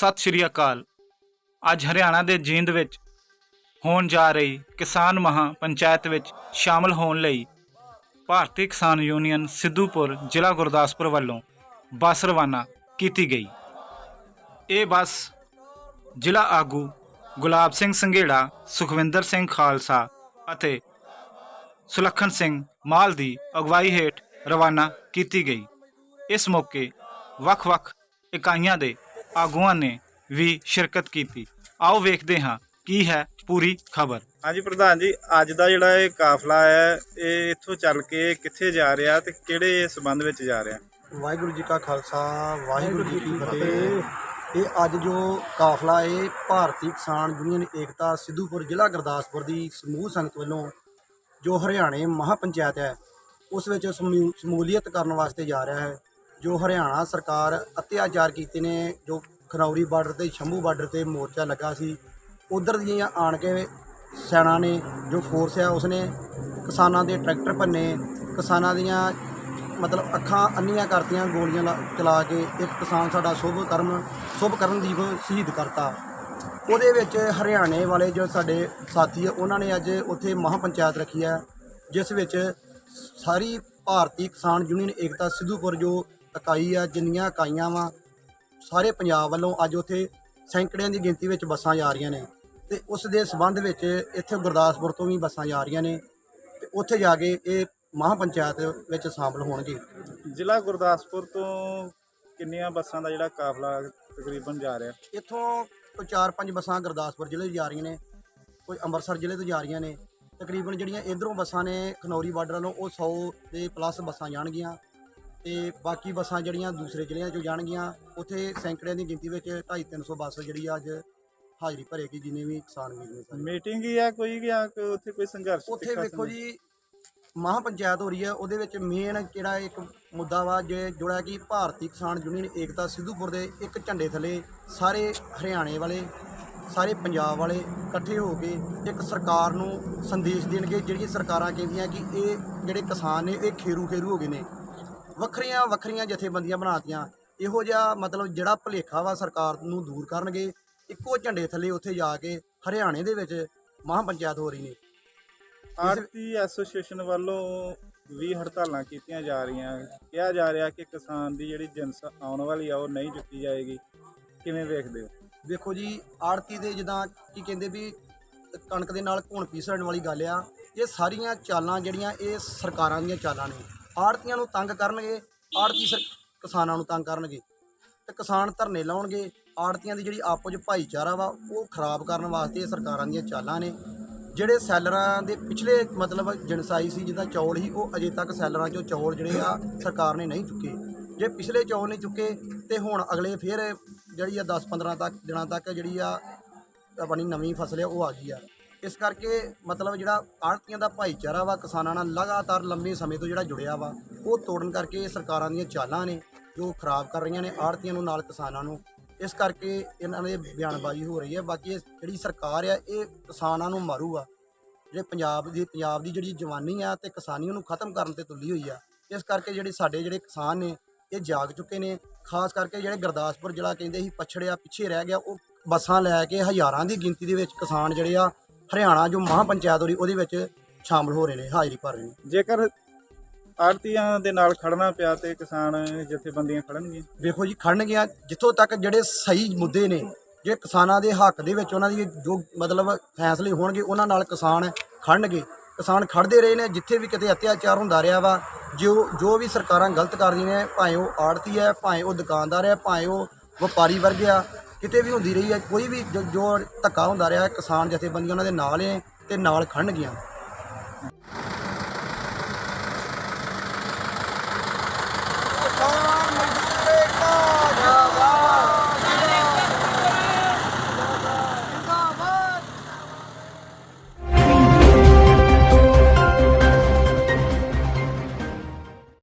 ਸਤਿ ਸ਼੍ਰੀ ਅਕਾਲ। ਅੱਜ ਹਰਿਆਣਾ ਦੇ ਜੀਂਦ ਵਿੱਚ ਹੋਣ ਜਾ ਰਹੀ ਕਿਸਾਨ ਮਹਾ ਪੰਚਾਇਤ ਵਿੱਚ ਸ਼ਾਮਲ ਹੋਣ ਲਈ ਭਾਰਤੀ ਕਿਸਾਨ ਯੂਨੀਅਨ ਸਿੱਧੂਪੁਰ ਜ਼ਿਲ੍ਹਾ ਗੁਰਦਾਸਪੁਰ ਵੱਲੋਂ ਬੱਸ ਰਵਾਨਾ ਕੀਤੀ ਗਈ। ਇਹ ਬੱਸ ਜ਼ਿਲ੍ਹਾ ਆਗੂ ਗੁਲਾਬ ਸਿੰਘ ਸੰਘੇੜਾ, ਸੁਖਵਿੰਦਰ ਸਿੰਘ ਖਾਲਸਾ ਅਤੇ ਸੁਲੱਖਣ ਸਿੰਘ ਮਾਲ ਦੀ ਅਗਵਾਈ ਹੇਠ ਰਵਾਨਾ ਕੀਤੀ ਗਈ। ਇਸ ਮੌਕੇ ਵੱਖ-ਵੱਖ ਇਕਾਈਆਂ ਦੇ ਆਗੂਆਂ ਨੇ ਵੀ ਸ਼ਿਰਕਤ ਕੀਤੀ। ਆਓ ਵੇਖਦੇ ਹਾਂ ਕੀ ਹੈ ਪੂਰੀ ਖਬਰ। ਹਾਂਜੀ ਪ੍ਰਧਾਨ ਜੀ ਅੱਜ ਦਾ ਜਿਹੜਾ ਇਹ ਕਾਫਲਾ ਹੈ ਇਹ ਇੱਥੋਂ ਚੱਲ ਕੇ ਕਿੱਥੇ ਜਾ ਰਿਹਾ ਤੇ ਕਿਹੜੇ ਸਬੰਧ ਵਿੱਚ ਜਾ ਰਿਹਾ? ਵਾਹਿਗੁਰੂ ਜੀ ਕਾ ਖਾਲਸਾ ਵਾਹਿਗੁਰੂ ਜੀ ਕੀ ਫਤਿਹ। ਇਹ ਅੱਜ ਜੋ ਕਾਫਲਾ ਹੈ ਭਾਰਤੀ ਕਿਸਾਨ ਯੂਨੀਅਨ ਏਕਤਾ ਸਿੱਧੂਪੁਰ ਜ਼ਿਲ੍ਹਾ ਗੁਰਦਾਸਪੁਰ ਦੀ ਸਮੂਹ ਸੰਗਤ ਵੱਲੋਂ ਜੋ ਹਰਿਆਣੇ ਮਹਾ ਪੰਚਾਇਤ ਹੈ ਉਸ ਵਿੱਚ ਸਮੂ- ਸ਼ਮੂਲੀਅਤ ਕਰਨ ਵਾਸਤੇ ਜਾ ਰਿਹਾ ਹੈ। ਜੋ ਹਰਿਆਣਾ ਸਰਕਾਰ ਅਤਿਆਚਾਰ ਕੀਤੇ ਨੇ, ਜੋ ਖਨੌਰੀ ਬਾਰਡਰ ਤੇ, ਸ਼ੰਭੂ ਬਾਰਡਰ ਤੇ ਮੋਰਚਾ ਲੱਗਾ ਸੀ, ਉਧਰ ਦੀਆਂ ਆਣ ਕੇ ਸੈਨਾ ਨੇ ਜੋ ਫੋਰਸ ਹੈ ਉਸਨੇ ਕਿਸਾਨਾਂ ਦੇ ਟਰੈਕਟਰ ਭੰਨੇ, ਕਿਸਾਨਾਂ ਦੀਆਂ ਮਤਲਬ ਅੱਖਾਂ ਅੰਨੀਆਂ ਕਰਤੀਆਂ, ਗੋਲੀਆਂ ਲਾ- ਚਲਾ ਕੇ ਇੱਕ ਕਿਸਾਨ ਸਾਡਾ ਸ਼ੁਭ ਕਰਮ, ਸ਼ੁਭ ਕਰਨਦੀਪ ਸ਼ਹੀਦ ਕਰਤਾ। ਉਹਦੇ ਵਿੱਚ ਹਰਿਆਣੇ ਵਾਲੇ ਜੋ ਸਾਡੇ ਸਾਥੀ ਆ, ਉਹਨਾਂ ਨੇ ਅੱਜ ਉੱਥੇ ਮਹਾ ਪੰਚਾਇਤ ਰੱਖੀ ਹੈ ਜਿਸ ਵਿੱਚ ਸਾਰੀ ਭਾਰਤੀ ਕਿਸਾਨ ਯੂਨੀਅਨ ਏਕਤਾ ਸਿੱਧੂਪੁਰ ਜੋ ਇਕਾਈ ਆ ਜਿੰਨੀਆਂ ਇਕਾਈਆਂ ਵਾ ਸਾਰੇ ਪੰਜਾਬ ਵੱਲੋਂ ਅੱਜ ਉੱਥੇ ਸੈਂਕੜਿਆਂ ਦੀ ਗਿਣਤੀ ਵਿੱਚ ਬੱਸਾਂ ਜਾ ਰਹੀਆਂ ਨੇ। ਤੇ ਉਸ ਦੇ ਸਬੰਧ ਵਿੱਚ ਇੱਥੇ ਗੁਰਦਾਸਪੁਰ ਤੋਂ ਵੀ ਬੱਸਾਂ ਜਾ ਰਹੀਆਂ ਨੇ ਤੇ ਉੱਥੇ ਜਾ ਕੇ ਇਹ ਮਹਾ ਪੰਚਾਇਤ ਵਿੱਚ ਸ਼ਾਮਲ ਹੋਣਗੇ। ਜ਼ਿਲ੍ਹਾ ਗੁਰਦਾਸਪੁਰ ਤੋਂ ਕਿੰਨੀਆਂ ਬੱਸਾਂ ਦਾ ਜਿਹੜਾ ਕਾਫਲਾ ਤਕਰੀਬਨ ਜਾ ਰਿਹਾ? ਇੱਥੋਂ ਕੋਈ 4-5 ਬੱਸਾਂ ਗੁਰਦਾਸਪੁਰ ਜ਼ਿਲ੍ਹੇ 'ਚ ਜਾ ਰਹੀਆਂ ਨੇ ਕੋਈ ਅੰਮ੍ਰਿਤਸਰ ਜ਼ਿਲ੍ਹੇ ਤੋਂ ਜਾ ਰਹੀਆਂ ਨੇ। ਤਕਰੀਬਨ ਜਿਹੜੀਆਂ ਇਧਰੋਂ ਬੱਸਾਂ ਨੇ ਖਨੌਰੀ ਬਾਰਡਰ ਵੱਲੋਂ ਉਹ 100 ਦੇ ਪਲੱਸ ਬੱਸਾਂ ਜਾਣਗੀਆਂ। ਤੇ ਬਾਕੀ ਬੱਸਾਂ ਜਿਹੜੀਆਂ ਦੂਸਰੇ ਜ਼ਿਲ੍ਹਿਆਂ 'ਚੋਂ ਜਾਣਗੀਆਂ ਉੱਥੇ ਸੈਂਕੜਿਆਂ ਦੀ ਗਿਣਤੀ ਵਿੱਚ 250-300 ਬੱਸ ਜਿਹੜੀ ਆ ਅੱਜ ਹਾਜ਼ਰੀ ਭਰੇਗੀ ਜਿੰਨੇ ਵੀ ਕਿਸਾਨ ਵੀਰ ਨੇ ਸਾਰੇ ਮੀਟਿੰਗ ਹੀ ਹੈ ਕੋਈ ਜਾਂ ਕੋਈ ਉੱਥੇ ਕੋਈ ਸੰਘਰਸ਼ ਉੱਥੇ ਵੇਖੋ? ਜੀ ਮਹਾ ਪੰਚਾਇਤ ਹੋ ਰਹੀ ਹੈ ਉਹਦੇ ਵਿੱਚ ਮੇਨ ਕਿਹੜਾ ਇੱਕ ਮੁੱਦਾ ਵਾ ਜੇ ਜੁੜਾ ਕਿ ਭਾਰਤੀ ਕਿਸਾਨ ਯੂਨੀਅਨ ਏਕਤਾ ਸਿੱਧੂਪੁਰ ਦੇ ਇੱਕ ਝੰਡੇ ਥੱਲੇ ਸਾਰੇ ਹਰਿਆਣੇ ਵਾਲੇ ਸਾਰੇ ਪੰਜਾਬ ਵਾਲੇ ਇਕੱਠੇ ਹੋ ਕੇ ਇੱਕ ਸਰਕਾਰ ਨੂੰ ਸੰਦੇਸ਼ ਦੇਣਗੇ ਜਿਹੜੀਆਂ ਸਰਕਾਰਾਂ ਕਹਿੰਦੀਆਂ ਕਿ ਇਹ ਜਿਹੜੇ ਕਿਸਾਨ ਨੇ ਇਹ ਖੇਰੂ ਖੇਰੂ ਹੋ ਗਏ ਨੇ ਵੱਖਰੀਆਂ ਵੱਖਰੀਆਂ ਜਥੇਬੰਦੀਆਂ ਬਣਾਤੀਆਂ। ਇਹੋ ਜਿਹਾ ਮਤਲਬ ਜਿਹੜਾ ਭੁਲੇਖਾ ਵਾ ਸਰਕਾਰ ਨੂੰ ਦੂਰ ਕਰਨਗੇ ਇੱਕੋ ਝੰਡੇ ਥੱਲੇ ਉੱਥੇ ਜਾ ਕੇ ਹਰਿਆਣੇ ਦੇ ਵਿੱਚ ਮਹਾ ਪੰਚਾਇਤ ਹੋ ਰਹੀ ਨੇ। ਆਰਤੀ ਐਸੋਸੀਏਸ਼ਨ ਵੱਲੋਂ ਵੀ ਹੜਤਾਲਾਂ ਕੀਤੀਆਂ ਜਾ ਰਹੀਆਂ। ਕਿਹਾ ਜਾ ਰਿਹਾ ਕਿ ਕਿਸਾਨ ਦੀ ਜਿਹੜੀ ਜਿੰਸ ਆਉਣ ਵਾਲੀ ਆ ਉਹ ਨਹੀਂ ਚੁੱਕੀ ਜਾਏਗੀ। ਕਿਵੇਂ ਵੇਖਦੇ ਹੋ? ਵੇਖੋ ਜੀ ਆੜਤੀ ਦੇ ਜਿੱਦਾਂ ਕੀ ਕਹਿੰਦੇ ਵੀ ਕਣਕ ਦੇ ਨਾਲ ਘੁਣ ਪੀਸਣ ਵਾਲੀ ਗੱਲ ਆ ਇਹ ਸਾਰੀਆਂ ਚਾਲਾਂ ਜਿਹੜੀਆਂ ਇਹ ਸਰਕਾਰਾਂ ਦੀਆਂ ਚਾਲਾਂ ਨੇ। ਆੜਤੀਆਂ ਨੂੰ ਤੰਗ ਕਰਨਗੇ, ਆੜਤੀ ਸਰ ਕਿਸਾਨਾਂ ਨੂੰ ਤੰਗ ਕਰਨਗੇ। ਤੇ ਕਿਸਾਨ ਧਰਨੇ ਲਾਉਣਗੇ, ਆੜਤੀਆਂ ਦੀ ਜਿਹੜੀ ਆਪੋ 'ਚ ਭਾਈਚਾਰਾ ਵਾ, ਉਹ ਖਰਾਬ ਕਰਨ ਵਾਸਤੇ ਸਰਕਾਰਾਂ ਦੀਆਂ ਚਾਲਾਂ ਨੇ। ਜਿਹੜੇ ਸੈਲਰਾਂ ਦੇ ਪਿਛਲੇ ਮਤਲਬ ਜਨਸਾਈ ਸੀ, ਜਿੱਦਾਂ ਚੌਲ ਸੀ, ਉਹ ਅਜੇ ਤੱਕ ਸੈਲਰਾਂ 'ਚੋਂ ਚੌਲ ਜਿਹੜੇ ਆ ਸਰਕਾਰ ਨੇ ਨਹੀਂ ਚੁੱਕੇ। ਜੇ ਪਿਛਲੇ ਚੌਲ ਨਹੀਂ ਚੁੱਕੇ, ਤੇ ਹੁਣ ਅਗਲੇ ਫਿਰ ਜਿਹੜੀ ਆ 10-15 ਤੱਕ ਦਿਨਾਂ ਤੱਕ ਜਿਹੜੀ ਆ ਆਪਣੀ ਨਵੀਂ ਫਸਲ ਆ, ਉਹ ਆ ਗਈ ਆ। ਇਸ ਕਰਕੇ ਮਤਲਬ ਜਿਹੜਾ ਆੜਤੀਆਂ ਦਾ ਭਾਈਚਾਰਾ ਵਾ ਕਿਸਾਨਾਂ ਨਾਲ ਲਗਾਤਾਰ ਲੰਬੇ ਸਮੇਂ ਤੋਂ ਜਿਹੜਾ ਜੁੜਿਆ ਵਾ, ਉਹ ਤੋੜਨ ਕਰਕੇ ਇਹ ਸਰਕਾਰਾਂ ਦੀਆਂ ਚਾਲਾਂ ਨੇ ਜੋ ਖਰਾਬ ਕਰ ਰਹੀਆਂ ਨੇ ਆੜਤੀਆਂ ਨੂੰ ਨਾਲ ਕਿਸਾਨਾਂ ਨੂੰ। ਇਸ ਕਰਕੇ ਇਹਨਾਂ ਦੇ ਬਿਆਨਬਾਜ਼ੀ ਹੋ ਰਹੀ ਹੈ। ਬਾਕੀ ਇਹ ਜਿਹੜੀ ਸਰਕਾਰ ਆ, ਇਹ ਕਿਸਾਨਾਂ ਨੂੰ ਮਾਰੂਗਾ ਜਿਹੜੇ ਪੰਜਾਬ ਦੀ ਪੰਜਾਬ ਦੀ ਜਿਹੜੀ ਜਵਾਨੀ ਆ ਤੇ ਕਿਸਾਨੀ ਉਹਨੂੰ ਖਤਮ ਕਰਨ ਤੇ ਤੁਲੀ ਹੋਈ ਆ, ਇਸ ਕਰਕੇ ਜਿਹੜੇ ਸਾਡੇ ਜਿਹੜੇ ਕਿਸਾਨ ਨੇ, ਇਹ ਜਾਗ ਚੁੱਕੇ ਨੇ। ਖਾਸ ਕਰਕੇ ਜਿਹੜੇ ਗੁਰਦਾਸਪੁਰ ਜ਼ਿਲ੍ਹਾ ਕਹਿੰਦੇ ਸੀ, ਪਛੜਿਆ ਪਿੱਛੇ ਰਹਿ ਗਿਆ, ਉਹ ਬੱਸਾਂ ਲੈ ਕੇ ਹਜ਼ਾਰਾਂ ਦੀ ਗਿਣਤੀ ਦੇ ਵਿੱਚ ਕਿਸਾਨ ਜਿਹੜੇ ਆ ਹਰਿਆਣਾ ਜੋ ਮਹਾ ਪੰਚਾਇਤ ਹੋ ਰਹੀ ਉਹਦੇ ਵਿੱਚ ਸ਼ਾਮਲ ਹੋ ਰਹੇ ਨੇ ਹਾਜ਼ਰੀ ਭਰ ਰਹੇ ਨੇ। ਜੇਕਰ ਆੜਤੀਆਂ ਦੇ ਨਾਲ ਖੜਨਾ ਪਿਆ ਤੇ ਕਿਸਾਨ ਜਥੇਬੰਦੀਆਂ ਖੜਨਗੀਆਂ? ਵੇਖੋ ਜੀ ਖੜਨਗੀਆਂ ਜਿੱਥੋਂ ਤੱਕ ਜਿਹੜੇ ਸਹੀ ਮੁੱਦੇ ਨੇ ਜੇ ਕਿਸਾਨਾਂ ਦੇ ਹੱਕ ਦੇ ਵਿੱਚ ਉਹਨਾਂ ਦੀ ਜੋ ਮਤਲਬ ਫੈਸਲੇ ਹੋਣਗੇ ਉਹਨਾਂ ਨਾਲ ਕਿਸਾਨ ਖੜਨਗੇ। ਕਿਸਾਨ ਖੜਦੇ ਰਹੇ ਨੇ ਜਿੱਥੇ ਵੀ ਕਿਤੇ ਅਤਿਆਚਾਰ ਹੁੰਦਾ ਰਿਹਾ ਵਾ ਜੋ ਜੋ ਵੀ ਸਰਕਾਰਾਂ ਗਲਤ ਕਰਦੀਆਂ ਨੇ ਭਾਵੇਂ ਉਹ ਆੜਤੀ ਹੈ ਭਾਵੇਂ ਉਹ ਦੁਕਾਨਦਾਰ ਹੈ ਭਾਵੇਂ ਉਹ ਵਪਾਰੀ ਵਰਗ ਆ ਕਿਤੇ ਵੀ ਹੁੰਦੀ ਰਹੀ ਹੈ, ਕੋਈ ਵੀ ਜੋ- ਜੋ ਧੱਕਾ ਹੁੰਦਾ ਰਿਹਾ, ਕਿਸਾਨ ਜਥੇਬੰਦੀਆਂ ਉਹਨਾਂ ਦੇ ਨਾਲ ਨੇ ਤੇ ਨਾਲ ਖੜਨਗੀਆਂ